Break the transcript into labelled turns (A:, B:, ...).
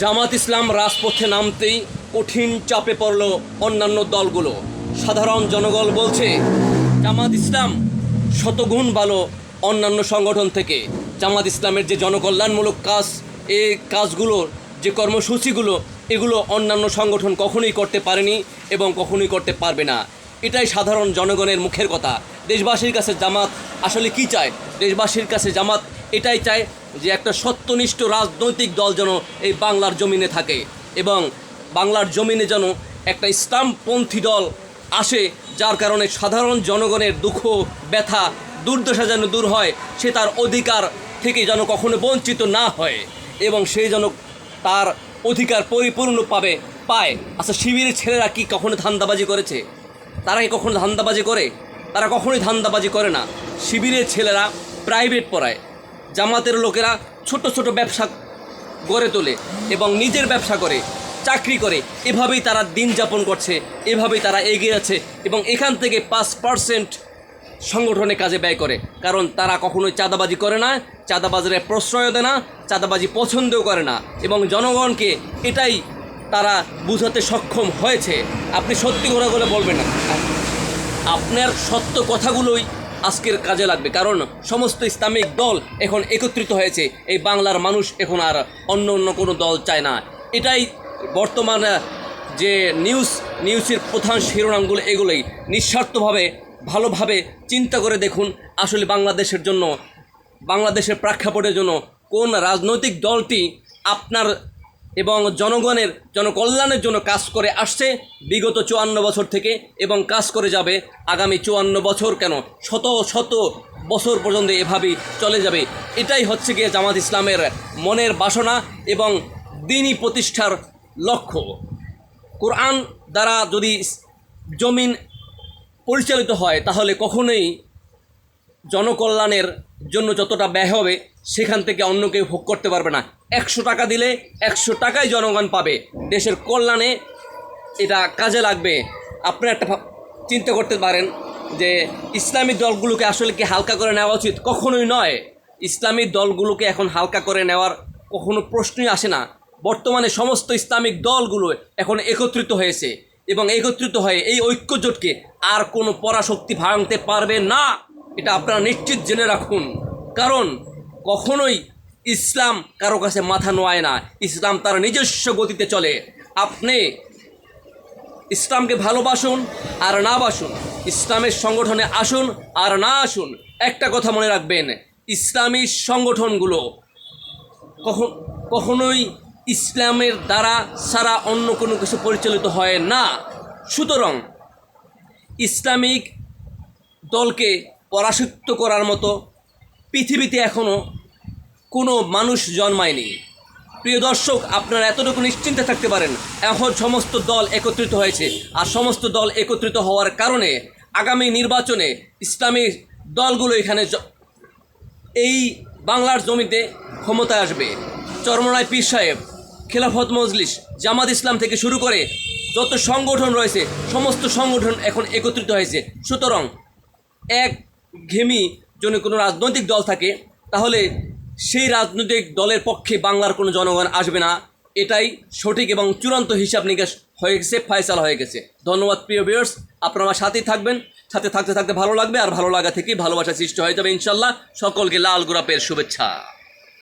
A: জামাত ইসলাম রাজপথে নামতেই কঠিন চাপে পড়ল অন্যান্য দলগুলো। সাধারণ জনগণ বলছে, জামাত ইসলাম শতগুণ ভালো অন্যান্য সংগঠন থেকে। জামাত ইসলামের যে জনকল্যাণমূলক কাজ এই কাজগুলো, যে কর্মসূচিগুলো, এগুলো অন্যান্য সংগঠন কখনোই করতে পারেনি এবং কখনোই করতে পারবে না। এটাই সাধারণ জনগণের মুখের কথা। দেশবাসীর কাছে জামাত আসলে কি চায়? দেশবাসীর কাছে জামাত এটাই চায় যে একটা সত্যনিষ্ঠ রাজনৈতিক দল যেন এই বাংলার জমিনে থাকে এবং বাংলার জমিনে যেন একটা ইসলামপন্থী দল আসে, যার কারণে সাধারণ জনগণের দুঃখ, ব্যথা, দুর্দশা যেন দূর হয়, সে তার অধিকার থেকে যেন কখনো বঞ্চিত না হয় এবং সে যেন তার অধিকার পরিপূর্ণ পাবে, পায়। আচ্ছা শিবিরের ছেলেরা কি কখনো ধান্দাবাজি করেছে? তারা কি কখনো ধান্দাবাজি করে? তারা কখনোই ধান্দাবাজি করে না। শিবিরের ছেলেরা প্রাইভেট পড়ায়। জামাতের লোকেরা ছোট ছোট ব্যবসা গড়ে তোলে এবং নিজের ব্যবসা করে, চাকরি করে। এভাবেই তারা দিন যাপন করছে, এভাবেই তারা এগিয়ে আছে এবং এখান থেকে পাঁচ পার্সেন্ট সংগঠনে কাজে ব্যয় করে। কারণ তারা কখনোই চাঁদাবাজি করে না, চাঁদাবাজারে প্রশ্রয় দেয় না, চাঁদাবাজি পছন্দও করে না এবং জনগণকে এটাই তারা বুঝাতে সক্ষম হয়েছে। আপনি সত্যি কথাগুলো বলবেন না। আপনার সত্য কথাগুলোই আজকের কাজে লাগবে। কারণ সমস্ত ইসলামিক দল এখন একত্রিত হয়েছে। এই বাংলার মানুষ এখন আর অন্য অন্য কোনো দল চায় না। এটাই বর্তমান যে নিউজ নিউজের প্রধান শিরোনামগুলো, এগুলোই। নিঃস্বার্থভাবে, ভালোভাবে চিন্তা করে দেখুন আসলে বাংলাদেশের জন্য, বাংলাদেশের প্রেক্ষাপটের জন্য কোন রাজনৈতিক দলটি আপনার এবং জনগণের, জনকল্যাণের জন্য কাজ করে আসছে বিগত চুয়ান্ন বছর থেকে এবং কাজ করে যাবে আগামী চুয়ান্ন বছর কেন? শত শত বছর পর্যন্ত এভাবেই চলে যাবে। এটাই হচ্ছে গিয়ে জামাত ইসলামের মনের বাসনা এবং দিনই প্রতিষ্ঠার লক্ষ্য। কোরআন দ্বারা যদি জমিন পরিচালিত হয়, তাহলে কখনোই জনকল্যাণের জন্য যতটা ব্যয় হবে, সেখান থেকে অন্য কেউ ভোগ করতে পারবে না। একশো টাকা দিলে একশো টাকাই জনগণ পাবে। দেশের কল্যাণে এটা কাজে লাগবে। আপনারা একটা চিন্তা করতে পারেন যে, ইসলামী দলগুলোকে আসলে কি হালকা করে নেওয়া উচিত? কখনোই নয়। ইসলামী দলগুলোকে এখন হালকা করে নেওয়ার কখনো প্রশ্নই আসে না। বর্তমানে সমস্ত ইসলামিক দলগুলো এখন একত্রিত হয়েছে এবং একত্রিত হয়ে এই ঐক্যজোটকে আর কোনো পরাশক্তি ভাঙতে পারবে না। এটা আপনারা নিশ্চিত জেনে রাখুন। কারণ কখনোই ইসলাম কারও কাছে মাথা নোয়ায় না। ইসলাম তার নিজস্ব গতিতে চলে। আপনি ইসলামকে ভালোবাসুন আর না বাসুন। ইসলামের সংগঠনে আসুন আর না আসুন। একটা কথা মনে রাখবেন, ইসলামী সংগঠনগুলো কখন কখনোই ইসলামের দ্বারা সারা অন্য কোনো কিছু পরিচালিত হয় না। সুতরাং ইসলামিক দলকে পরাশিত করার মতো পৃথিবীতে এখনও কোনো মানুষ জন্মায়নি। প্রিয় দর্শক, আপনারা এতটুকু নিশ্চিন্তে থাকতে পারেন, এখন সমস্ত দল একত্রিত হয়েছে। আর সমস্ত দল একত্রিত হওয়ার কারণে আগামী নির্বাচনে ইসলামী দলগুলো এখানে এই বাংলার জমিতে ক্ষমতায় আসবে। চরমনায় পীর সাহেব, খেলাফত মজলিস, জামাত ইসলাম থেকে শুরু করে যত সংগঠন রয়েছে, সমস্ত সংগঠন এখন একত্রিত হয়েছে। সুতরাং এক ঘেমি যদি কোনো রাজনৈতিক দল থাকে, তাহলে সেই রাজনৈতিক দলের পক্ষে বাংলার কোনো জনগণ আসবে না। এটাই সঠিক এবং চূড়ান্ত হিসাব নিকাশ হয়ে গেছে, ফয়সালা হয়ে গেছে। ধন্যবাদ প্রিয় ভিউয়ার্স আপনারা আমার সাথেই থাকবেন। সাথে থাকতে থাকতে ভালো লাগবে, আর ভালো লাগা থেকেই ভালোবাসা সৃষ্টি হয়ে যাবে ইনশাল্লাহ সকলকে লাল গোলাপের শুভেচ্ছা।